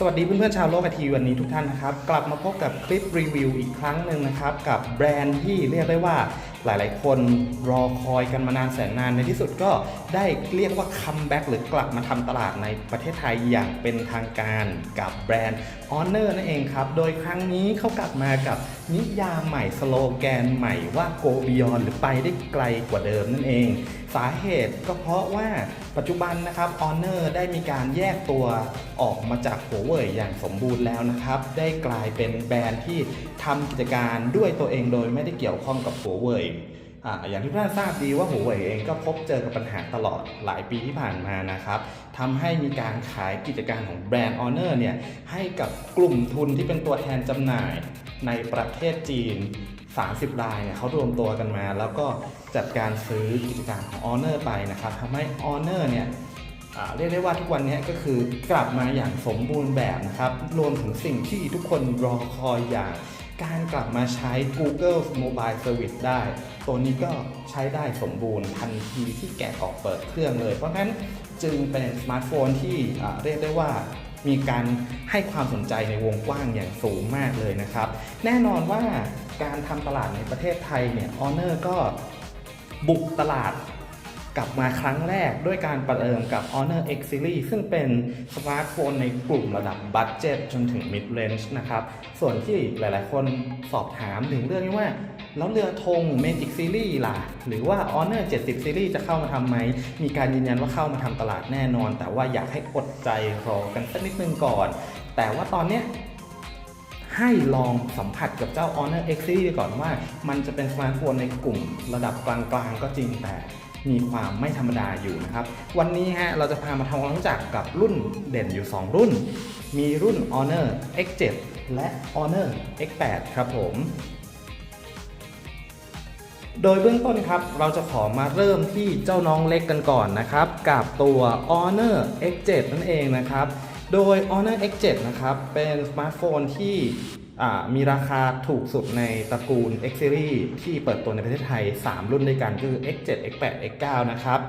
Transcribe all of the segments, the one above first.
สวัสดีเพื่อนๆชาวโลกไอทีวันนี้ทุกท่านนะครับ กลับมาพบกับคลิปรีวิวอีกครั้งหนึ่งนะครับ กับแบรนด์ที่เรียกได้ว่าหลายๆ คนรอคอยกันมานานแสนนานในที่สุดก็ ได้เรียกว่าคัมแบ็กหรือกลับมาทำตลาดในประเทศไทยอย่างเป็นทางการกับแบรนด์ Honor นั่นเองครับ โดยครั้งนี้เขากลับมากับนิยามใหม่สโลแกนใหม่ว่า Go Beyond หรือไปได้ไกลกว่าเดิมนั่นเอง สาเหตุก็เพราะว่าปัจจุบันนะครับ Honor ได้มีการแยกตัวออกมาจากหัวเว่ยอย่างสมบูรณ์แล้วนะครับ ได้กลายเป็นแบรนด์ที่ทำกิจการด้วยตัวเองโดยไม่ได้เกี่ยวข้องกับหัวเว่ย อ่าอย่างที่ท่านทราบดีว่าหัวเว่ยเองก็พบเจอกับปัญหาตลอดหลายปีที่ผ่านมานะครับทำให้มีการขายกิจการของแบรนด์ Honor เนี่ยให้กับกลุ่มทุนที่เป็นตัวแทนจำหน่ายในประเทศจีน 30 รายเนี่ยเขารวมตัวกันมา แล้วก็จัดการซื้อกิจการของ Honor ไปนะครับทำให้ Honor เนี่ยเรียกได้ว่าทุกวันนี้ก็คือกลับมาอย่างสมบูรณ์แบบนะครับ รวมถึงสิ่งที่ทุกคนรอคอยอย่าง การกลับมาใช้ Google Mobile Service ได้ ตัวนี้ก็ใช้ได้สมบูรณ์ทันทีที่แกะออกเปิดเครื่องเลย เพราะงั้นจึงเป็นสมาร์ทโฟนที่เรียกได้ว่ามีการให้ความสนใจในวงกว้างอย่างสูงมากเลยนะครับ แน่นอนว่าการทำตลาดในประเทศไทยเนี่ย Honor ก็บุกตลาด กลับมาครั้งแรกด้วยการประเดิมกับ Honor X Series ซึ่งเป็นสมาร์ทโฟนในกลุ่มระดับบัตเจ็ตจนถึง Mid Range นะครับ ส่วนที่หลายๆ คนสอบถามถึงเรื่องนี้ว่า แล้วเรือธง Magic Series ล่ะ หรือว่า Honor 70 Series จะเข้ามาทำไหม มีการยืนยันว่าเข้ามาทำตลาดแน่นอน แต่ว่าอยากให้อดใจรอกันสักนิดนึงก่อน แต่ว่าตอนเนี้ยให้ลองสัมผัสกับเจ้า Honor X Series ก่อนว่า มันจะเป็นสมาร์ทโฟนในกลุ่มระดับกลางๆ ก็จริงแต่ มีความไม่ธรรมดาอยู่นะครับ วันนี้ฮะเราจะพามาทำความรู้จักกับรุ่นเด่นอยู่ 2 รุ่น มีรุ่น Honor X7 และ Honor X8 ครับผมโดยเบื้องต้นครับ เราจะขอมาเริ่มที่เจ้าน้องเล็กกันก่อนนะครับ กับตัว Honor X7 นั่นเองนะครับ โดย Honor X7 นะครับ เป็นสมาร์ทโฟนที่มีราคาถูกสุดในตระกูล X Series ที่เปิดตัวในประเทศไทย 3 รุ่นด้วยกันคือ X7 X8 X9 นะครับ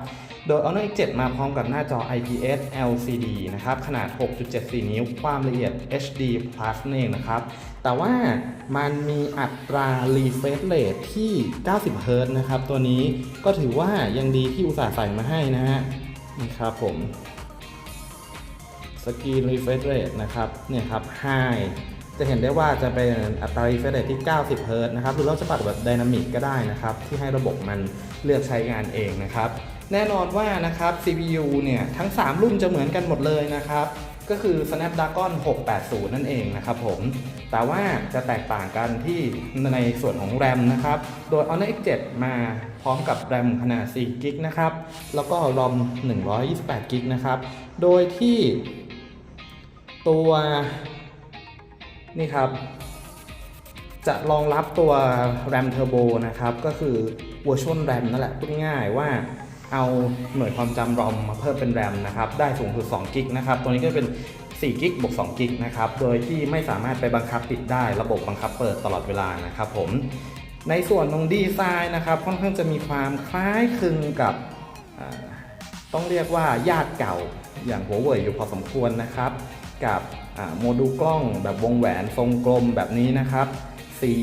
โดย Honor X7 มาพร้อมกับหน้าจอ IPS LCD นะครับ ขนาด 6.74 นิ้ว ความละเอียด HD Plus นั่นเองนะครับ แต่ว่ามันมีอัตรา refresh rate ที่ 90 Hz นะครับ ตัวนี้ก็ถือว่ายังดีที่อุตส่าห์ใส่มาให้นะฮะนี่ครับผม สกรีน refresh rate นะครับเนี่ยครับ high จะเห็นได้ว่าจะเป็นอัตรา refresh rate ที่ 90 Hz นะครับ หรือเราจะปรับแบบ dynamic ก็ได้นะครับ ที่ให้ระบบมันเลือกใช้งานเองนะครับ แน่นอนว่านะครับ CPU เนี่ยทั้ง 3 รุ่นจะเหมือนกันหมดเลยนะครับ ก็คือ Snapdragon 680 นั่นเองนะครับผม แต่ว่าจะแตกต่างกันที่ในส่วนของ RAM นะครับ โดย Honor X7 มาพร้อมกับ RAM ขนาด 4 g b นะครับ แล้วก็ ROM 128 g b นะครับ โดยที่ ตัวนี่ครับ จะรองรับตัว RAM Turbo นะครับ ก็คือ Virtual RAM นั่นแหละพูดง่ายว่าเอาหน่วยความจำ ROM มาเพิ่มเป็น RAM นะครับ ได้สูงสุด2 g b นะครับ ตัวนี้ก็เป็น4 g b บวก2 g b นะครับ โดยที่ไม่สามารถไปบังคับปิดได้ ระบบบังคับเปิดตลอดเวลานะครับผมในส่วนของดีไซน์นะครับ ค่อนข้างจะมีความคล้ายคลึงกับต้องเรียกว่าญาติเก่าอย่างหัวเว่ยอยู่พอสมควรนะครับ กับโมดูลกล้องแบบวงแหวนทรงกลมแบบนี้นะครับ สี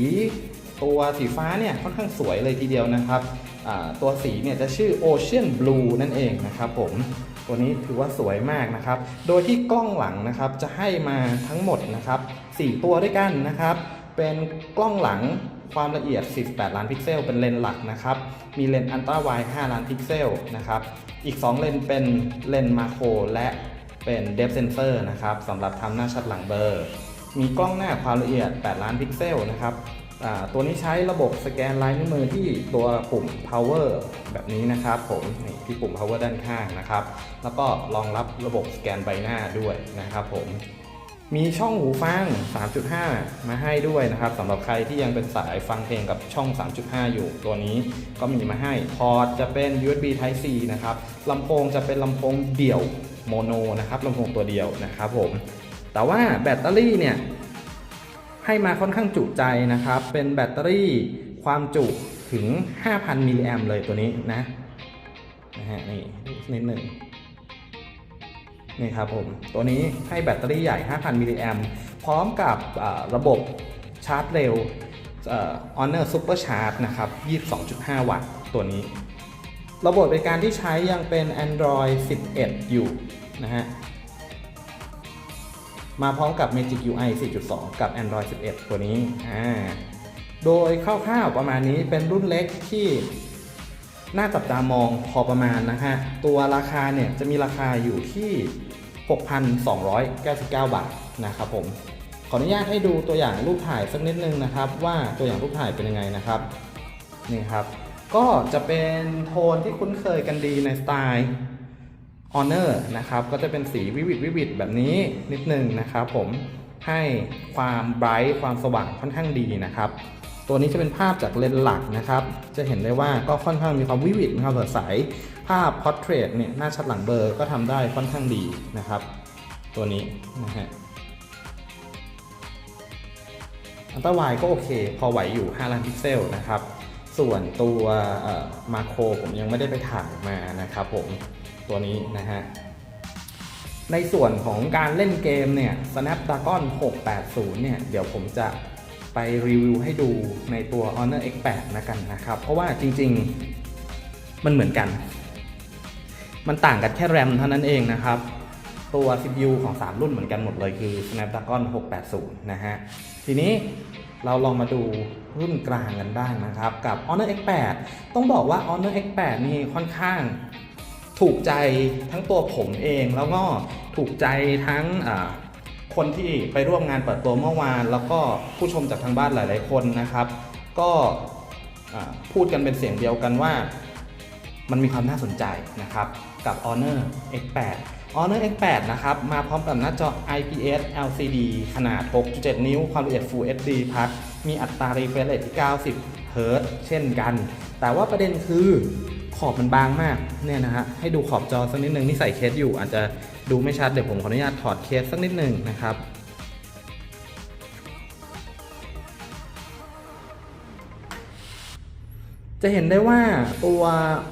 ตัวสีฟ้าเนี่ยค่อนข้างสวยเลยทีเดียวนะครับ ตัวสีเนี่ยจะชื่อ Ocean Blue นั่นเองนะครับผมตัวนี้ถือว่าสวยมากนะครับ โดยที่กล้องหลังนะครับจะให้มาทั้งหมดนะครับ 4 ตัวด้วยกันนะครับ เป็นกล้องหลังความละเอียด 48 ล้านพิกเซล เป็นเลนส์หลักนะครับ มีเลนส์อันตราไวด์5ล้านพิกเซลนะครับ อีก 2 เลนส์เป็นเลนส์มาโครและ เป็นเดฟเซนเซอร์นะครับสำหรับทำหน้าชัดหลังเบอร์ มีกล้องหน้าความละเอียด 8 ล้านพิกเซลนะครับตัวนี้ใช้ระบบสแกนลายนิ้วมือที่ตัวปุ่ม power แบบนี้นะครับผมนี่ที่ปุ่ม power ด้านข้างนะครับ แล้วก็รองรับระบบสแกนใบหน้าด้วยนะครับผม มีช่องหูฟัง 3.5 มาให้ด้วยนะครับสำหรับใครที่ยังเป็นสายฟังเพลงกับช่อง 3.5 อยู่ ตัวนี้ก็มีมาให้ พอร์ตจะเป็น USB Type C นะครับลำโพงจะเป็นลำโพงเดี่ยวโมโนนะครับลำโพงตัวเดียวนะครับผม แต่ว่าแบตเตอรี่เนี่ย ให้มาค่อนข้างจุใจนะครับ เป็นแบตเตอรี่ความจุถึง 5,000 มิลลิแอมเลยตัวนี้นะนะฮะนี่นิดหนึ่ง นี่ครับผมตัวนี้ให้แบตเตอรี่ใหญ่ 5,000 มิลลิแอมพร้อมกับระบบชาร์จเร็วเอ่อ Honor Super Charge นะครับ 22.5 วัตต์ตัวนี้ ระบบบริการที่ใช้ยังเป็น Android 11 อยู่นะฮะมาพร้อมกับ Magic UI 4.2 กับ Android 11 ตัวนี้อ่าโดยคร่าวๆประมาณนี้เป็นรุ่นเล็กที่น่าจับตามองพอประมาณนะฮะ ตัวราคาเนี่ยจะมีราคาอยู่ที่ 6,299 บาทนะครับผมขออนุญาตให้ดูตัวอย่างรูปถ่ายสักนิดนึงนะครับ ว่าตัวอย่างรูปถ่ายเป็นยังไงนะครับนี่ครับ ก็จะเป็นโทนที่คุ้นเคยกันดีในสไตล์ Honor นะครับ ก็จะเป็นสีวิวิดวิวิดแบบนี้นิดนึงนะครับ ผมให้ความไบรท์ความสว่างค่อนข้างดีนะครับ ตัวนี้จะเป็นภาพจากเลนส์หลักนะครับ จะเห็นได้ว่าก็ค่อนข้างมีความวิวิดมีความสดใส ภาพ Portrait เนี่ยหน้าชัดหลังเบอร์ก็ทำได้ค่อนข้างดีนะครับ ตัวนี้นะฮะอัลตร้าไวก็โอเค พอไหวอยู่ 5 ล้านพิกเซลนะครับ ส่วนตัวมาโครผมยังไม่ได้ไปถ่ายมานะครับผมตัวนี้นะฮะในส่วนของการเล่นเกมเนี่ย Snapdragon 680 เนี่ย เดี๋ยวผมจะ ไปรีวิวให้ดูในตัว Honor X8 นะกันนะครับ เพราะว่าจริงๆมันเหมือนกัน มันต่างกันแค่แรมเท่านั้นเองนะครับ ตัว CPU ของ 3 รุ่นเหมือนกันหมดเลยคือ Snapdragon 680 นะฮะ ทีนี้เราลองมาดูรุ่นกลางกันบ้างนะครับ กับ Honor X8 ต้องบอกว่า Honor X8 นี่ค่อนข้างถูกใจทั้งตัวผมเองแล้วก็ถูกใจทั้ง คนที่ไปร่วมงานเปิดตัวเมื่อวาน แล้วก็ผู้ชมจากทางบ้านหลาย ๆ คนนะครับ ก็พูดกันเป็นเสียงเดียวกันว่า มันมีความน่าสนใจนะครับ กับ Honor X8 Honor X8 นะครับ มาพร้อมกับหน้าจอ IPS LCD ขนาด 6.7 นิ้ว ความละเอียด Full HD Plus มีอัตรา refresh rate ที่ 90 Hz เช่นกัน แต่ว่าประเด็นคือขอบมันบางมากเนี่ยนะฮะให้ดูขอบจอสักนิดนึงนี่ใส่เคสอยู่อาจจะ ดูไม่ชัดเดี๋ยวผมขออนุญาตถอดเคสสักนิดหนึ่งนะครับ จะเห็นได้ว่าตัว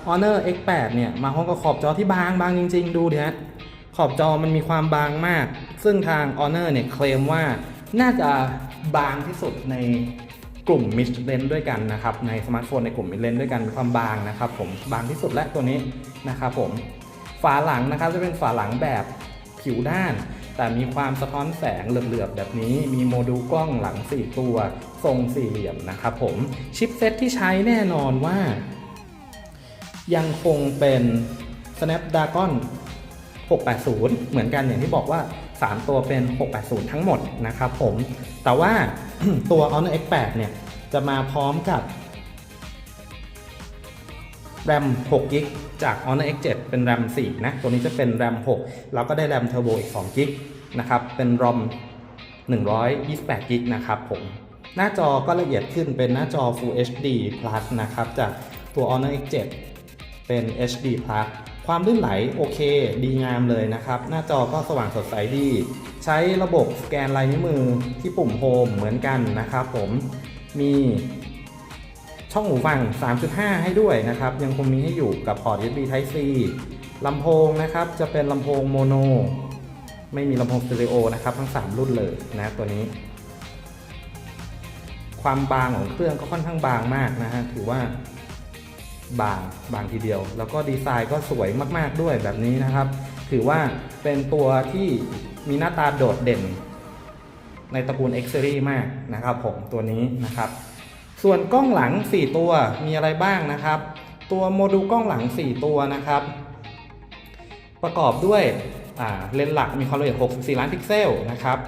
Honor X8 เนี่ย มาพร้อมกับขอบจอที่บางบางจริง ๆ ดูดิฮะขอบจอมันมีความบางมาก ซึ่งทาง Honor เนี่ยเคลมว่าน่าจะบางที่สุดในกลุ่ม mid range ด้วยกันนะครับ ในสมาร์ทโฟนในกลุ่ม mid range ด้วยกันมีความบางนะครับผมบางที่สุดและตัวนี้นะครับผม ฝาหลังนะครับจะเป็นฝาหลังแบบผิวด้าน แต่มีความสะท้อนแสงเหลือบๆแบบนี้ มีโมดูลกล้องหลัง 4 ตัว ทรงสี่เหลี่ยมนะครับผมชิปเซ็ตที่ใช้แน่นอนว่า ยังคงเป็น Snapdragon 680 เหมือนกันอย่างที่บอกว่า 3 ตัวเป็น 680 ทั้งหมดนะครับผม แต่ว่าตัว Honor X8 เนี่ย จะมาพร้อมกับ RAM 6 g b จาก Honor X7 เป็น RAM 4นะ ตัวนี้จะเป็น RAM 6แล้วก็ได้ RAM Turbo อีก2 g b นะครับ เป็น ROM 128 g b นะครับผม หน้าจอก็ละเอียดขึ้นเป็นหน้าจอ Full HD Plus นะครับ จากตัว Honor X7 เป็น HD Plus ความลื่นไหลโอเค ดีงามเลยนะครับ หน้าจอก็สว่างสดใสดี ใช้ระบบสแกนลายนิ้วมือที่ปุ่มโฮมเหมือนกันนะครับผม มี ช่องหูฟัง 3.5 ให้ด้วยนะครับ ยังคงมีให้อยู่กับพอร์ต USB Type C ลำโพงนะครับจะเป็นลำโพงโมโน ไม่มีลำโพงสเตอริโอนะครับ ทั้ง 3 รุ่นเลยนะตัวนี้ ความบางของเครื่องก็ค่อนข้างบางมากนะฮะถือว่าบางบางทีเดียว แล้วก็ดีไซน์ก็สวยมาก ๆด้วยแบบนี้นะครับ ถือว่าเป็นตัวที่มีหน้าตาโดดเด่น ในตระกูล X Series มากนะครับผมตัวนี้นะครับ ส่วนกล้องหลัง 4 ตัวมีอะไรบ้างนะครับ ตัวโมดูลกล้องหลัง 4 ตัวนะครับ ประกอบด้วยเลนส์หลักมีความละเอียด 64 ล้านพิกเซลนะครับ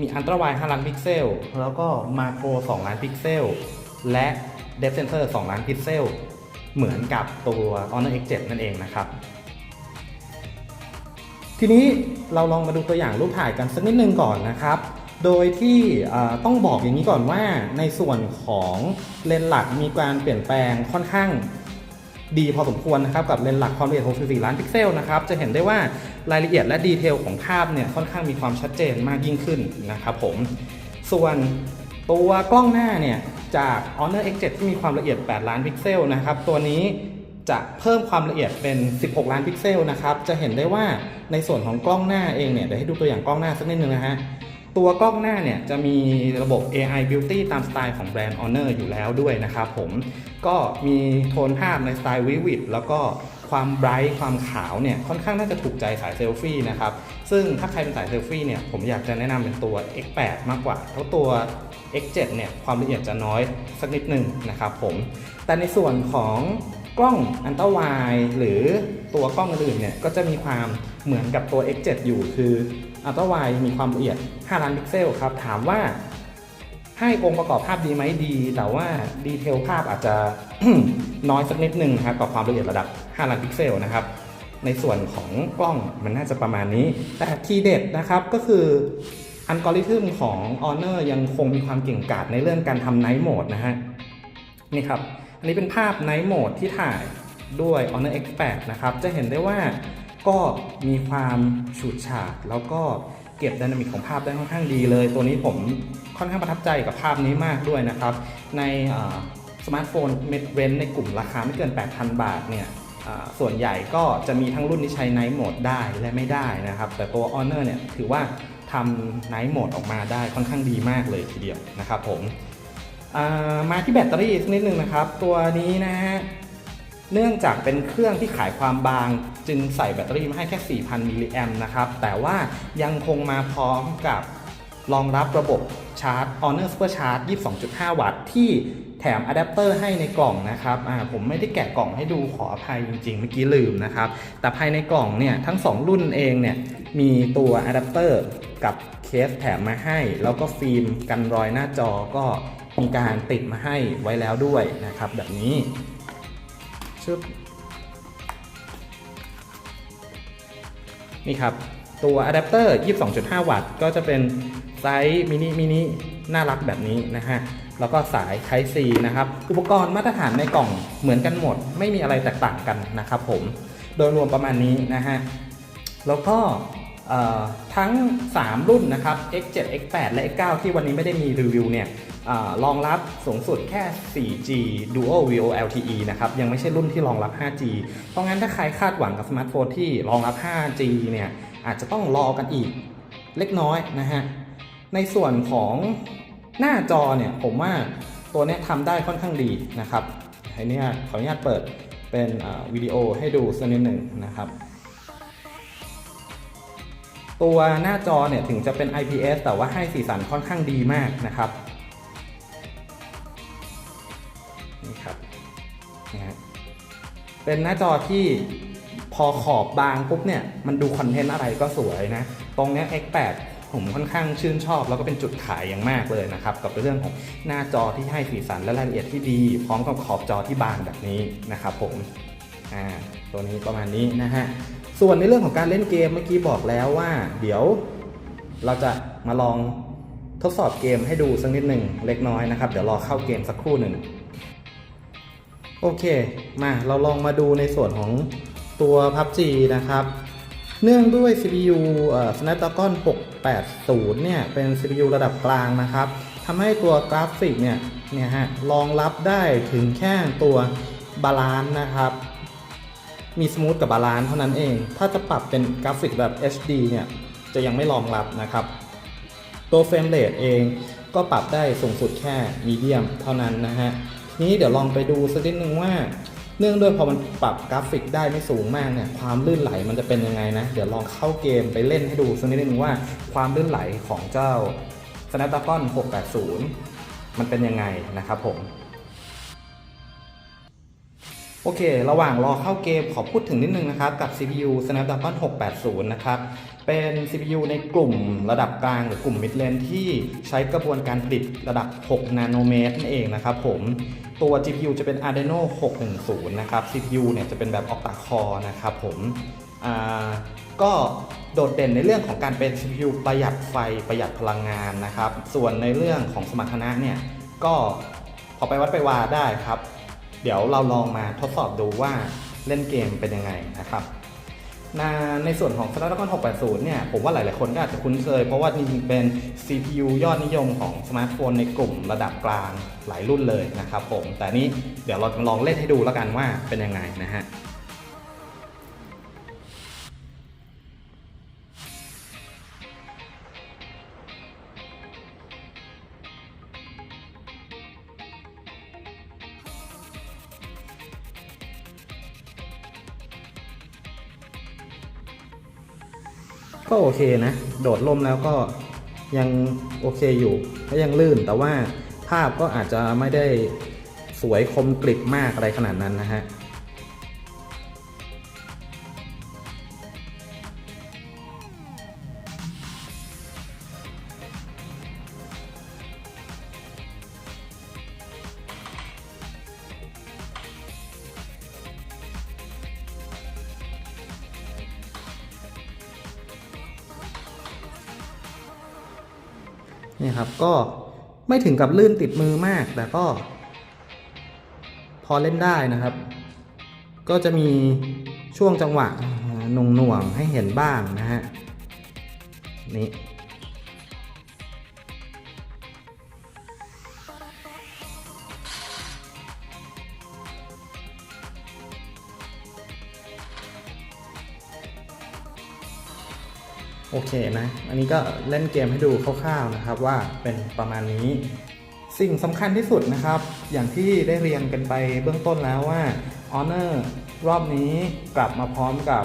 มีอันตราไวด์5ล้านพิกเซล แล้วก็มาโคร 2 ล้านพิกเซล และ Depth Sensor 2ล้านพิกเซล เหมือนกับตัว Honor X7 นั่นเองนะครับ ทีนี้เราลองมาดูตัวอย่างรูปถ่ายกันสักนิดนึงก่อนนะครับ โดยที่ต้องบอกอย่างนี้ก่อนว่าในส่วนของเลนส์หลักมีการเปลี่ยนแปลงค่อนข้างดีพอสมควรนะครับกับเลนส์หลักความละเอียด 64 ล้านพิกเซลนะครับจะเห็นได้ว่ารายละเอียดและดีเทลของภาพเนี่ยค่อนข้างมีความชัดเจนมากยิ่งขึ้นนะครับผมส่วนตัวกล้องหน้าเนี่ยจาก Honor X7 ที่มีความละเอียด 8 ล้านพิกเซลนะครับตัวนี้จะเพิ่มความละเอียดเป็น 16 ล้านพิกเซลนะครับจะเห็นได้ว่าในส่วนของกล้องหน้าเองเนี่ยเดี๋ยวให้ดูตัวอย่างกล้องหน้าสักนิดนึงนะฮะ ตัวกล้องหน้าเนี่ยจะมีระบบ AI Beauty ตามสไตล์ของแบรนด์ Honor อยู่แล้วด้วยนะครับผมก็มีโทนภาพในสไตล์วิวิดแล้วก็ความไบรท์ความขาวเนี่ยค่อนข้างน่าจะถูกใจสายเซลฟี่นะครับ ซึ่งถ้าใครเป็นสายเซลฟี่เนี่ยผมอยากจะแนะนำเป็นตัว X8 มากกว่า เพราะตัว X7 เนี่ยความละเอียดจะน้อยสักนิดหนึ่งนะครับผมแต่ในส่วนของกล้องอันตราไวหรือตัวกล้องอื่นเนี่ยก็จะมีความเหมือนกับตัว X7 อยู่คือ อัลตราไวมีความละเอียด 5 ล้านพิกเซลครับ ถามว่าให้องค์ประกอบภาพดีไหมดี แต่ว่าดีเทลภาพอาจจะน้อยสักนิดนึงนะครับกับความละเอียดระดับ 5 ล้านพิกเซลนะครับ ในส่วนของกล้องมันน่าจะประมาณนี้ แต่ทีเด็ดนะครับก็คืออัลกอริทึมของ Honor ยังคงมีความเก่งกาจในเรื่องการทำไนท์โหมดนะฮะนี่ครับ อันนี้เป็นภาพไนท์โหมดที่ถ่ายด้วย Honor X8 นะครับ จะเห็นได้ว่า ก็มีความฉูดฉาดแล้วก็เก็บไดนามิกของภาพได้ค่อนข้างดีเลย ตัวนี้ผมค่อนข้างประทับใจกับภาพนี้มากด้วยนะครับ ในสมาร์ทโฟนเมดเวนในกลุ่มราคาไม่เกิน 8,000 บาทเนี่ยส่วนใหญ่ก็จะมีทั้งรุ่นที่ใช้ไนท์โหมดได้และไม่ได้นะครับ แต่ตัว Honor เนี่ยถือว่าทำไนท์โหมดออกมาได้ค่อนข้างดีมากเลยทีเดียวนะครับผมมาที่แบตเตอรี่สักนิดนึงนะครับ ตัวนี้นะฮะ เนื่องจากเป็นเครื่องที่ขายความบาง จึงใส่แบตเตอรี่มาให้แค่ 4,000 มิลลิแอมนะครับ แต่ว่ายังคงมาพร้อมกับรองรับระบบชาร์จ Honor Super Charge 22.5 วัตต์ที่แถมอะแดปเตอร์ให้ในกล่องนะครับผมไม่ได้แกะกล่องให้ดูขออภัยจริงๆ เมื่อกี้ลืมนะครับ แต่ภายในกล่องเนี่ยทั้ง 2 รุ่นเองเนี่ยมีตัวอะแดปเตอร์กับเคสแถมมาให้ แล้วก็ฟิล์มกันรอยหน้าจอก็มีการติดมาให้ไว้แล้วด้วยนะครับแบบนี้ ชึบนี่ครับ ตัวอะแดปเตอร์ 22.5 วัตต์ ก็จะเป็นไซส์มินิมินิน่ารักแบบนี้นะฮะ แล้วก็สาย Type C นะครับ อุปกรณ์มาตรฐานในกล่องเหมือนกันหมด ไม่มีอะไรแตกต่างกันนะครับผม โดยรวมประมาณนี้นะฮะ แล้วก็ทั้ง 3 รุ่นนะครับ X7 X8 และ X9 ที่วันนี้ไม่ได้มีรีวิวเนี่ย รองรับสูงสุดแค่ 4G Dual VO LTE นะครับ ยังไม่ใช่รุ่นที่รองรับ 5G เพราะงั้นถ้าใครคาดหวังกับสมาร์ทโฟนที่รองรับ 5G เนี่ยอาจจะต้องรอกันอีกเล็กน้อยนะฮะ ในส่วนของหน้าจอเนี่ยผมว่าตัวนี้ทำได้ค่อนข้างดีนะครับไอเนี้ยขออนุญาตเปิดเป็นวิดีโอให้ดูสักนิดหนึ่งนะครับตัวหน้าจอเนี่ยถึงจะเป็น IPS แต่ว่าให้สีสันค่อนข้างดีมากนะครับ เป็นหน้าจอที่พอขอบบางปุ๊บเนี่ย มันดูคอนเทนต์อะไรก็สวยนะ ตรงนี้ X8 ผมค่อนข้างชื่นชอบ แล้วก็เป็นจุดขายอย่างมากเลยนะครับ กับเรื่องของหน้าจอที่ให้สีสันและรายละเอียดที่ดี พร้อมกับขอบจอที่บางแบบนี้นะครับผมอ่าตัวนี้ประมาณนี้นะฮะส่วนในเรื่องของการเล่นเกมเมื่อกี้บอกแล้วว่า เดี๋ยวเราจะมาลองทดสอบเกมให้ดูสักนิดหนึ่งเล็กน้อยนะครับ เดี๋ยวรอเข้าเกมสักครู่หนึ่ง โอเค มาเราลองมาดูในส่วนของตัว PUBG นะครับ เนื่องด้วย CPU Snapdragon 680 เนี่ย เป็น CPU ระดับกลางนะครับทำให้ตัวกราฟิกเนี่ย เนี่ยฮะ รองรับได้ถึงแค่ตัวบาลานซ์นะครับ มีสมูทกับบาลานซ์เท่านั้นเอง ถ้าจะปรับเป็นกราฟิกแบบ HD เนี่ย จะยังไม่รองรับนะครับ ตัวเฟรมเรทเองก็ปรับได้สูงสุดแค่มีเดียมเท่านั้นนะฮะ ทีนี้เดี๋ยวลองไปดูสักนิดนึงว่า เนื่องด้วยพอมันปรับกราฟิกได้ไม่สูงมากเนี่ยความลื่นไหลมันจะเป็นยังไงนะ เดี๋ยวลองเข้าเกมไปเล่นให้ดูสักนิดนึงว่าความลื่นไหลของเจ้า Snapdragon 680 มันเป็นยังไงนะครับผมโอเค ระหว่างรอเข้าเกมขอพูดถึงนิดนึงนะครับ กับ CPU Snapdragon 680 นะครับ เป็น CPU ในกลุ่มระดับกลางหรือกลุ่ม mid range ที่ใช้กระบวนการผลิตระดับ 6 นาโนเมตรนั่นเองนะครับผม ตัว GPU จะเป็น Adreno 610 นะครับ CPU เนี่ยจะเป็นแบบ octa core นะครับผมก็โดดเด่นในเรื่องของการเป็น CPU ประหยัดไฟประหยัดพลังงานนะครับ ส่วนในเรื่องของสมรรถนะเนี่ย ก็พอไปวัดไปวาได้ครับ เดี๋ยวเราลองมาทดสอบดูว่าเล่นเกมเป็นยังไงนะครับ นะในส่วนของ Snapdragon 680 เนี่ย ผมว่าหลาย ๆ คนก็อาจจะคุ้นเคย เพราะว่าจริงๆเป็น CPU ยอดนิยมของสมาร์ทโฟนในกลุ่มระดับกลางหลายรุ่นเลยนะครับผม แต่นี้เดี๋ยวเราจะลองเล่นให้ดูแล้วกันว่าเป็นยังไงนะฮะ เคนะ โดดล่มแล้วก็ยังโอเคอยู่ก็ยังลื่นแต่ว่าภาพก็อาจจะไม่ได้สวยคมกริบมากอะไรขนาดนั้นนะฮะ นี่ครับก็ไม่ถึงกับลื่นติดมือมาก แต่ก็ พอเล่นได้นะครับ ก็จะมีช่วงจังหวะหน่วงหน่วงๆให้เห็นบ้างนะฮะนี่ โอเคนะ อันนี้ก็เล่นเกมให้ดูคร่าวๆนะครับว่าเป็นประมาณนี้ สิ่งสำคัญที่สุดนะครับ อย่างที่ได้เรียนกันไปเบื้องต้นแล้วว่า Honor รอบนี้กลับมาพร้อมกับ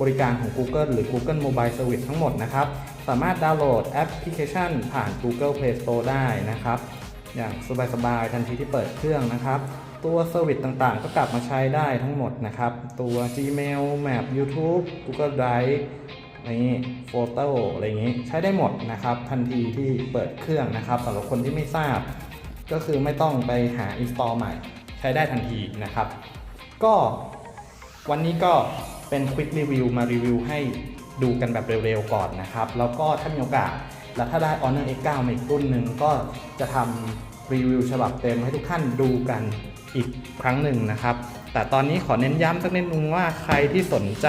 บริการของ Google หรือ Google Mobile Service ทั้งหมดนะครับ สามารถดาวน์โหลดแอปพลิเคชัน ผ่าน Google Play Store ได้นะครับ อย่างสบายๆ ทันทีที่เปิดเครื่องนะครับตัวเซอร์วิสต่างๆ ก็กลับมาใช้ได้ทั้งหมดนะครับ ตัว Gmail Map YouTube Google Drive นี่โฟโต้อะไรอย่างนี้ใช้ได้หมดนะครับ ทันทีที่เปิดเครื่องนะครับสำหรับคนที่ไม่ทราบ ก็คือไม่ต้องไปหา install ใหม่ ใช้ได้ทันทีนะครับ ก็วันนี้ก็เป็น quick review มารีวิวให้ดูกันแบบเร็วๆก่อนนะครับ แล้วก็ถ้ามีโอกาส แล้วถ้าได้ Honor X9 มาอีกรุ่นหนึ่งก็จะทำรีวิวฉบับเต็มให้ทุกท่านดูกันอีกครั้งหนึ่งนะครับ แต่ตอนนี้ขอเน้นย้ำสักนิดนึงว่าใครที่สนใจ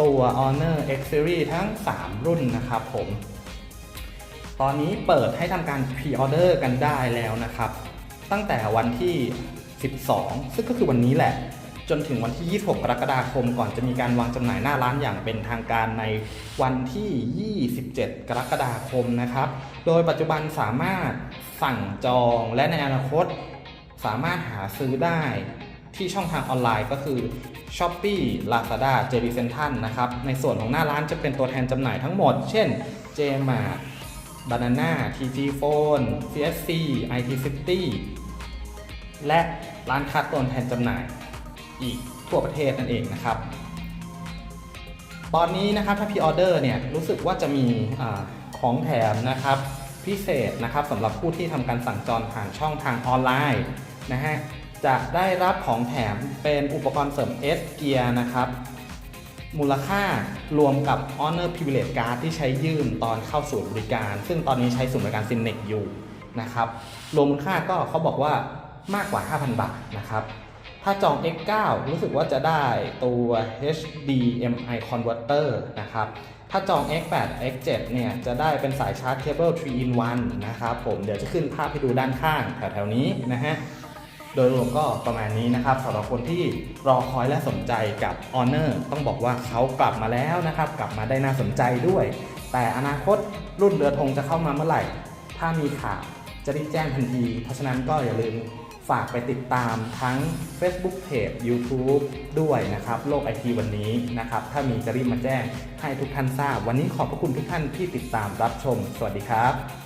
ตัว Honor X Series ทั้ง 3 รุ่นนะครับผม ตอนนี้เปิดให้ทำการพรีออเดอร์กันได้แล้วนะครับ ตั้งแต่วันที่ 12 ซึ่งก็คือวันนี้แหละ จนถึงวันที่ 26 กรกฎาคม ก่อนจะมีการวางจำหน่ายหน้าร้านอย่างเป็นทางการในวันที่ 27 กรกฎาคมนะครับ โดยปัจจุบันสามารถสั่งจองและในอนาคต สามารถหาซื้อได้ ที่ช่องทางออนไลน์ก็คือ Shopee Lazada j d Central นะครับ ในส่วนของหน้าร้านจะเป็นตัวแทนจำหน่ายทั้งหมด เช่น JMart Banana TG Phone CSC IT City และร้านค้าตัวแทนจำหน่ายอีกทั่วประเทศนั่นเองนะครับ ตอนนี้นะครับถ้าพีออเดอร์เนี่ยรู้สึกว่าจะมีอของแถมนะครับพิเศษนะครับสำหรับผู้ที่ทำการสั่งจองผ่านช่องทางออนไลน์นะฮะ จะได้รับของแถมเป็นอุปกรณ์เสริม S Gear นะครับ มูลค่ารวมกับ Honor Privilege Card ที่ใช้ยื่นตอนเข้าศูนย์บริการ ซึ่งตอนนี้ใช้ศูนย์บริการ s i n e x อยู่นะครับ รวมมูลค่าก็เขาบอกว่ามากกว่า 5,000 บาทนะครับ ถ้าจอง X9 รู้สึกว่าจะได้ตัว HDMI converter นะครับ ถ้าจอง X8 X7 เนี่ยจะได้เป็นสายชาร์จเคเบิล3 in 1นะครับผม เดี๋ยวจะขึ้นภาพให้ดูด้านข้างแถวๆนี้นะฮะ โดยรวมก็ประมาณนี้นะครับสำหรับคนที่รอคอยและสนใจกับ Honor ต้องบอกว่าเขากลับมาแล้วนะครับกลับมาได้น่าสนใจด้วย แต่อนาคตรุ่นเรือธงจะเข้ามาเมื่อไหร่ ถ้ามีข่าวจะรีบแจ้งทันที เพราะฉะนั้นก็อย่าลืมฝากไปติดตามทั้ง Facebook Page YouTube ด้วยนะครับ โลกไอทีวันนี้นะครับ ถ้ามีจะรีบมาแจ้งให้ทุกท่านทราบ วันนี้ขอบพระคุณทุกท่านที่ติดตามรับชม สวัสดีครับ